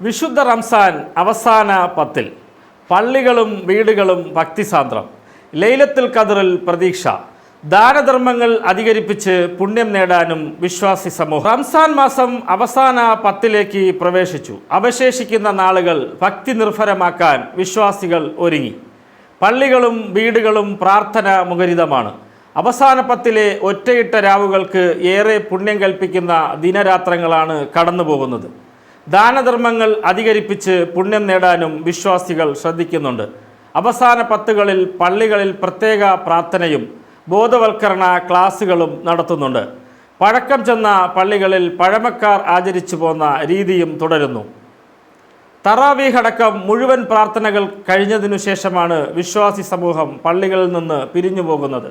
വിശുദ്ധ റംസാൻ അവസാന പത്തിൽ. പള്ളികളും വീടുകളും ഭക്തിസാന്ദ്രം. ലൈലത്തിൽ കതിറിൽ പ്രതീക്ഷ. ദാനധർമ്മങ്ങൾ അധികരിപ്പിച്ച് പുണ്യം നേടാനും വിശ്വാസി സമൂഹം. റംസാൻ മാസം അവസാന പത്തിലേക്ക് പ്രവേശിച്ചു. അവശേഷിക്കുന്ന നാളുകൾ ഭക്തി നിർഭരമാക്കാൻ വിശ്വാസികൾ ഒരുങ്ങി. പള്ളികളും വീടുകളും പ്രാർത്ഥന മുഖരിതമാണ്. അവസാന പത്തിലെ ഒറ്റയിട്ട രാവുകൾക്ക് ഏറെ പുണ്യം കൽപ്പിക്കുന്ന ദിനരാത്രങ്ങളാണ് കടന്നുപോകുന്നത്. ദാനധർമ്മങ്ങൾ അധികരിപ്പിച്ച് പുണ്യം നേടാനും വിശ്വാസികൾ ശ്രദ്ധിക്കുന്നുണ്ട്. അവസാന പത്തുകളിൽ പള്ളികളിൽ പ്രത്യേക പ്രാർത്ഥനയും ബോധവൽക്കരണ ക്ലാസുകളും നടത്തുന്നുണ്ട്. പഴക്കം ചെന്ന പള്ളികളിൽ പഴമക്കാർ ആചരിച്ചു പോന്ന രീതിയും തുടരുന്നു. തറാവീഹ് അടക്കം മുഴുവൻ പ്രാർത്ഥനകൾ കഴിഞ്ഞതിനു ശേഷമാണ് വിശ്വാസി സമൂഹം പള്ളികളിൽ നിന്ന് പിരിഞ്ഞു പോകുന്നത്.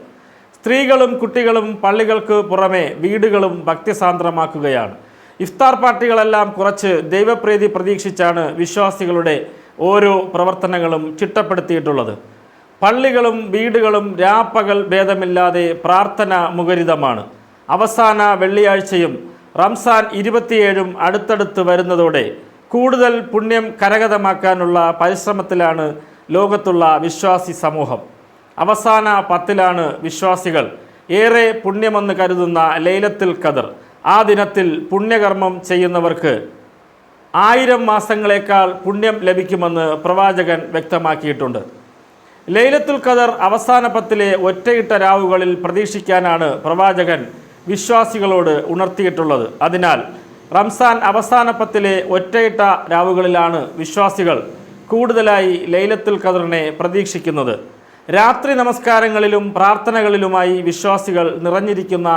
സ്ത്രീകളും കുട്ടികളും പള്ളികൾക്ക് പുറമെ വീടുകളും ഭക്തിസാന്ദ്രമാക്കുകയാണ്. ഇഫ്താർ പാർട്ടികളെല്ലാം കുറച്ച് ദൈവപ്രീതി പ്രതീക്ഷിച്ചാണ് വിശ്വാസികളുടെ ഓരോ പ്രവർത്തനങ്ങളും ചിട്ടപ്പെടുത്തിയിട്ടുള്ളത്. പള്ളികളും വീടുകളും രാപ്പകൽ ഭേദമില്ലാതെ പ്രാർത്ഥന മുഖരിതമാണ്. അവസാന വെള്ളിയാഴ്ചയും റംസാൻ ഇരുപത്തിയേഴും അടുത്തടുത്ത് വരുന്നതോടെ കൂടുതൽ പുണ്യം കരഗതമാക്കാനുള്ള പരിശ്രമത്തിലാണ് ലോകത്തുള്ള വിശ്വാസി സമൂഹം. അവസാന പത്തിലാണ് വിശ്വാസികൾ ഏറെ പുണ്യമെന്ന് കരുതുന്ന ലൈലത്തിൽ ഖദർ ആ ദിനത്തിൽ പുണ്യകർമ്മം ചെയ്യുന്നവർക്ക് ആയിരം മാസങ്ങളേക്കാൾ പുണ്യം ലഭിക്കുമെന്ന് പ്രവാചകൻ വ്യക്തമാക്കിയിട്ടുണ്ട്. ലൈലത്തുൽ ഖദർ അവസാന പത്തിലെ ഒറ്റയിട്ട രാവുകളിൽ പ്രതീക്ഷിക്കാനാണ് പ്രവാചകൻ വിശ്വാസികളോട് ഉണർത്തിയിട്ടുള്ളത്. അതിനാൽ റംസാൻ അവസാന പത്തിലെ ഒറ്റയിട്ട രാവുകളിലാണ് വിശ്വാസികൾ കൂടുതലായി ലൈലത്തുൽ ഖദറിനെ പ്രതീക്ഷിക്കുന്നത്. രാത്രി നമസ്കാരങ്ങളിലും പ്രാർത്ഥനകളിലുമായി വിശ്വാസികൾ നിറഞ്ഞിരിക്കുന്ന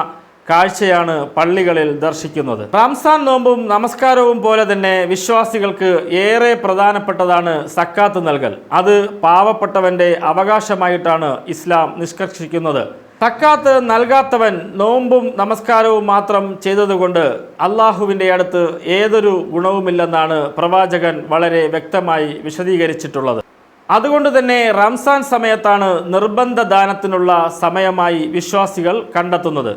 കാഴ്ചയാണ് പള്ളികളിൽ ദർശിക്കുന്നത്. റംസാൻ നോമ്പും നമസ്കാരവും പോലെ തന്നെ വിശ്വാസികൾക്ക് ഏറെ പ്രധാനപ്പെട്ടതാണ് സക്കാത്ത് നൽകൽ. അത് പാവപ്പെട്ടവന്റെ അവകാശമായിട്ടാണ് ഇസ്ലാം നിഷ്കർഷിക്കുന്നത്. സക്കാത്ത് നൽകാത്തവൻ നോമ്പും നമസ്കാരവും മാത്രം ചെയ്തതുകൊണ്ട് അള്ളാഹുവിന്റെ അടുത്ത് ഏതൊരു ഗുണവുമില്ലെന്നാണ് പ്രവാചകൻ വളരെ വ്യക്തമായി വിശദീകരിച്ചിട്ടുള്ളത്. അതുകൊണ്ട് തന്നെ റംസാൻ സമയത്താണ് നിർബന്ധ ദാനത്തിനുള്ള സമയമായി വിശ്വാസികൾ കണ്ടെത്തുന്നത്.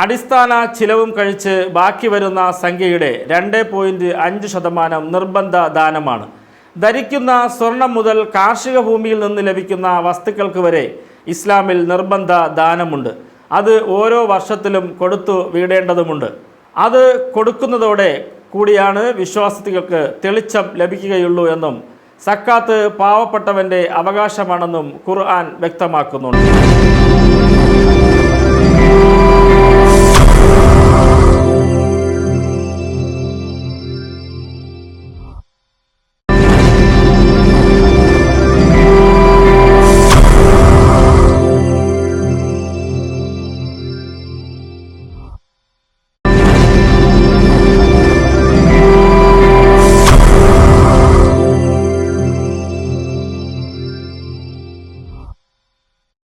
അടിസ്ഥാന ചിലവും കഴിച്ച് ബാക്കി വരുന്ന സംഖ്യയുടെ രണ്ട് പോയിന്റ് അഞ്ച് ശതമാനം നിർബന്ധ ദാനമാണ്. ധരിക്കുന്ന സ്വർണം മുതൽ കാർഷിക ഭൂമിയിൽ നിന്ന് ലഭിക്കുന്ന വസ്തുക്കൾക്ക് വരെ ഇസ്ലാമിൽ നിർബന്ധ ദാനമുണ്ട്. അത് ഓരോ വർഷത്തിലും കൊടുത്തു വീടേണ്ടതുമുണ്ട്. അത് കൊടുക്കുന്നതോടെ കൂടിയാണ് വിശ്വാസികൾക്ക് തെളിച്ചം ലഭിക്കുകയുള്ളൂ എന്നും സക്കാത്ത് പാവപ്പെട്ടവന്റെ അവകാശമാണെന്നും ഖുർആൻ വ്യക്തമാക്കുന്നുണ്ട്.